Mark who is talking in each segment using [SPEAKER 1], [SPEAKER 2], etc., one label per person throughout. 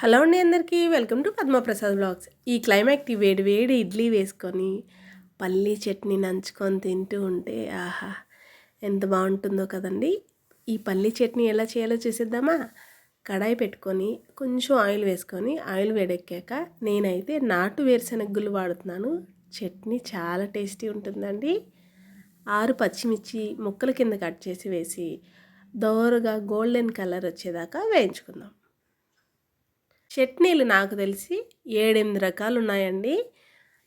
[SPEAKER 1] Hello అండి అందరికీ welcome to Padma Prasad blogs. ఈ క్లైమాక్కి వేడి వేడి ఇడ్లీ వేసుకొని పల్లీ చట్నీ నంచుకొని తింటూ ఉంటే ఆహా ఎంత బాగుంటుందో కదండి. ఈ పల్లీ చట్నీ ఎలా చేయాలో చేసేద్దామా? కడాయి పెట్టుకొని కొంచెం ఆయిల్ వేసుకొని ఆయిల్ వేడెక్కాక నేనైతే నాటు వేరుశనగలు వాడుతున్నాను. చట్నీ చాలా టేస్టీ ఉంటుందండి. ఆరు పచ్చిమిర్చి ముక్కల కింద కట్ చేసి వేసి దోరగా గోల్డెన్ కలర్ వచ్చేదాకా వేయించుకుందాం. చట్నీలు నాకు తెలిసి ఏడెనిమిది రకాలు ఉన్నాయండి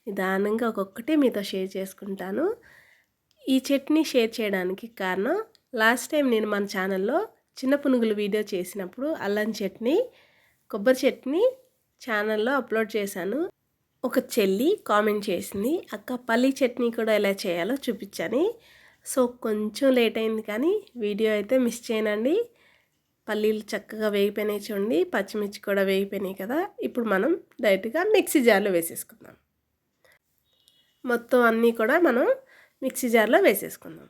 [SPEAKER 1] నిదానంగా ఒక్కొక్కటి మీతో షేర్ చేసుకుంటాను. ఈ చట్నీ షేర్ చేయడానికి కారణం లాస్ట్ టైం నేను మన ఛానల్లో చిన్న పునుగులు వీడియో చేసినప్పుడు అల్లం చట్నీ కొబ్బరి చట్నీ ఛానల్లో అప్లోడ్ చేశాను. ఒక చెల్లి కామెంట్ చేసింది అక్క పల్లి చట్నీ కూడా ఎలా చేయాలో చూపించని. సో కొంచెం లేట్ అయింది కానీ వీడియో అయితే మిస్ చేయనండి. పల్లీలు చక్కగా వేగిపోయినాయి చూడండి పచ్చిమిర్చి కూడా వేగిపోయినాయి కదా. ఇప్పుడు మనం డైరెక్ట్గా మిక్సీ జార్లో వేసేసుకుందాం. మొత్తం అన్నీ కూడా మనం మిక్సీ జార్లో వేసేసుకుందాం.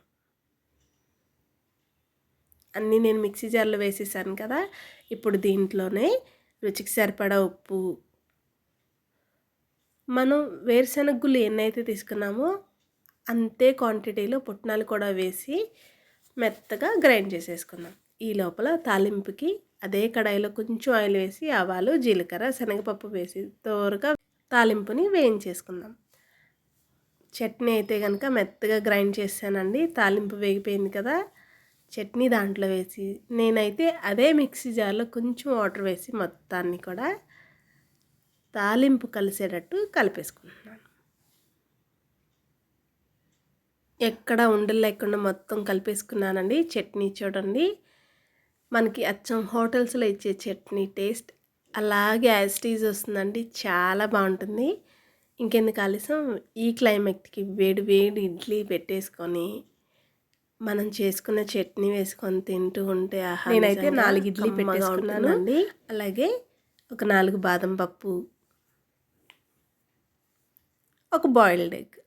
[SPEAKER 1] అన్నీ నేను మిక్సీ జార్లో వేసేసాను కదా. ఇప్పుడు దీంట్లోనే రుచికి సరిపడా ఉప్పు మనం వేరుశనగలు ఎన్నైతే తీసుకున్నామో అంతే క్వాంటిటీలో పుట్నాలు కూడా వేసి మెత్తగా గ్రైండ్ చేసేసుకుందాం. ఈ లోపల తాలింపుకి అదే కడాయిలో కొంచెం ఆయిల్ వేసి ఆవాలు జీలకర్ర శనగపప్పు వేసి తోరగా తాలింపుని వేయించేసుకుందాం. చట్నీ అయితే కనుక మెత్తగా గ్రైండ్ చేశానండి. తాలింపు వేగిపోయింది కదా చట్నీ దాంట్లో వేసి నేనైతే అదే మిక్సీ జార్లో కొంచెం వాటర్ వేసి మొత్తాన్ని కూడా తాలింపు కలిసేటట్టు కలిపేసుకుంటున్నాను. ఎక్కడ ఉండలు లేకుండా మొత్తం కలిపేసుకున్నానండి. చట్నీ చూడండి. మనకి అచ్చం హోటల్స్లో ఇచ్చే చట్నీ టేస్ట్ అలాగే యాస్టీజ్ వస్తుందండి. చాలా బాగుంటుంది. ఇంకెందుకు ఆలస్యం? ఈ క్లైమేట్కి వేడి వేడి ఇడ్లీ పెట్టేసుకొని మనం చేసుకున్న చట్నీ వేసుకొని తింటూ ఉంటే ఆహా నేనైతే నాలుగు ఇడ్లీ పెట్టేసుకున్నాను. అండి అలాగే ఒక నాలుగు బాదం పప్పు ఒక బాయిల్డ్ ఎగ్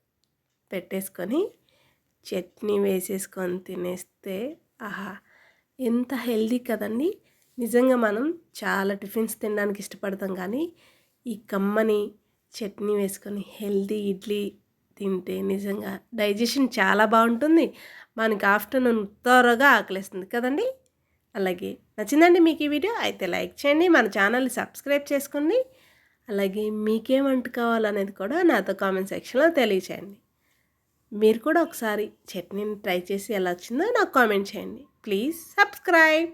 [SPEAKER 1] పెట్టేసుకొని చట్నీ వేసేసుకొని తినేస్తే ఆహా ఎంత హెల్దీ కదండి. నిజంగా మనం చాలా టిఫిన్స్ తినడానికి ఇష్టపడతాం కానీ ఈ కమ్మని చట్నీ వేసుకొని హెల్దీ ఇడ్లీ తింటే నిజంగా డైజెషన్ చాలా బాగుంటుంది. మనకి ఆఫ్టర్నూన్ త్వరగా ఆకలిస్తుంది కదండి. అలాగే నచ్చిందండి మీకు ఈ వీడియో అయితే లైక్ చేయండి మన ఛానల్ని సబ్స్క్రైబ్ చేసుకోండి. అలాగే మీకేం వంట కావాలనేది కూడా నాతో కామెంట్ సెక్షన్లో తెలియచేయండి. మీరు కూడా ఒకసారి చట్నీని ట్రై చేసి ఎలా వచ్చిందో నాకు కామెంట్ చేయండి. Please subscribe